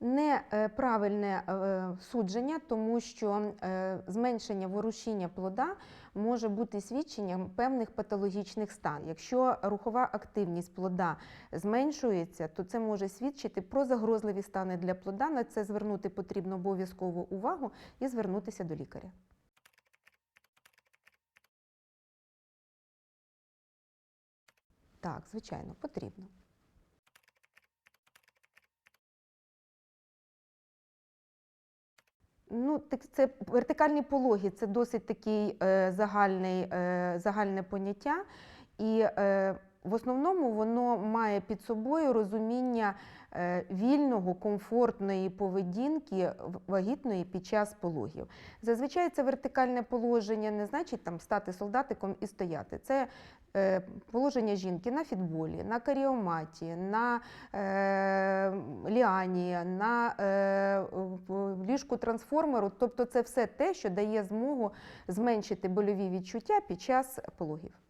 Неправильне е, судження, тому що е, зменшення ворушіння плода може бути свідченням певних патологічних стан. Якщо рухова активність плода зменшується, то це може свідчити про загрозливі стани для плода. На це звернути потрібно обов'язково увагу і звернутися до лікаря. Так, звичайно, потрібно. Ну, так це вертикальні пологи це досить такий е, загальний, е, загальне поняття, і е, в основному воно має під собою розуміння е, вільного, комфортної поведінки вагітної під час пологів. Зазвичай це вертикальне положення не значить там стати солдатиком і стояти. Це е, положення жінки на фітболі, на каріоматі, на е, ліані, на е, ліжку трансформеру. Тобто це все те, що дає змогу зменшити больові відчуття під час пологів.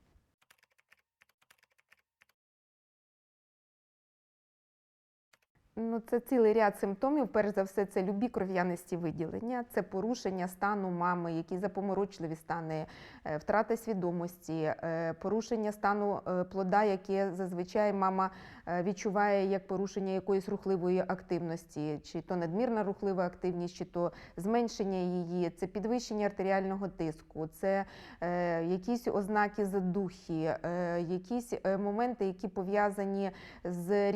Ну, це цілий ряд симптомів. Перш за все, це любі кров'янисті виділення, це порушення стану мами, які запоморочливі стани, е, втрата свідомості, е, порушення стану е, плода, яке зазвичай мама відчуває як порушення якоїсь рухливої активності, чи то надмірна рухлива активність, чи то зменшення її, це підвищення артеріального тиску, це якісь ознаки задухи, якісь моменти, які пов'язані з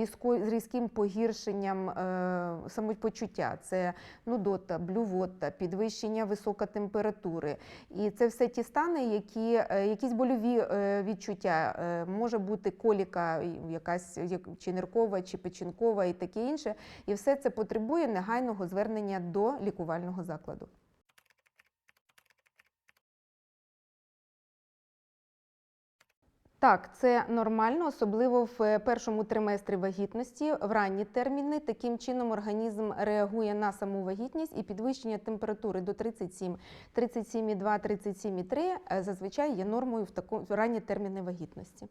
різким погіршенням е, самопочуття. Це нудота, блювота, підвищення висока температури. І це все ті стани, які е, якісь больові е, відчуття. Може бути коліка, якась як- чи ниркова, чи печінкова, і таке інше. І все це потребує негайного звернення до лікувального закладу. Так, це нормально, особливо в е, першому триместрі вагітності, в ранні терміни. Таким чином організм реагує на саму вагітність і підвищення температури до 37, 37,2, 37,3 е, зазвичай є нормою в таку в ранні терміни вагітності.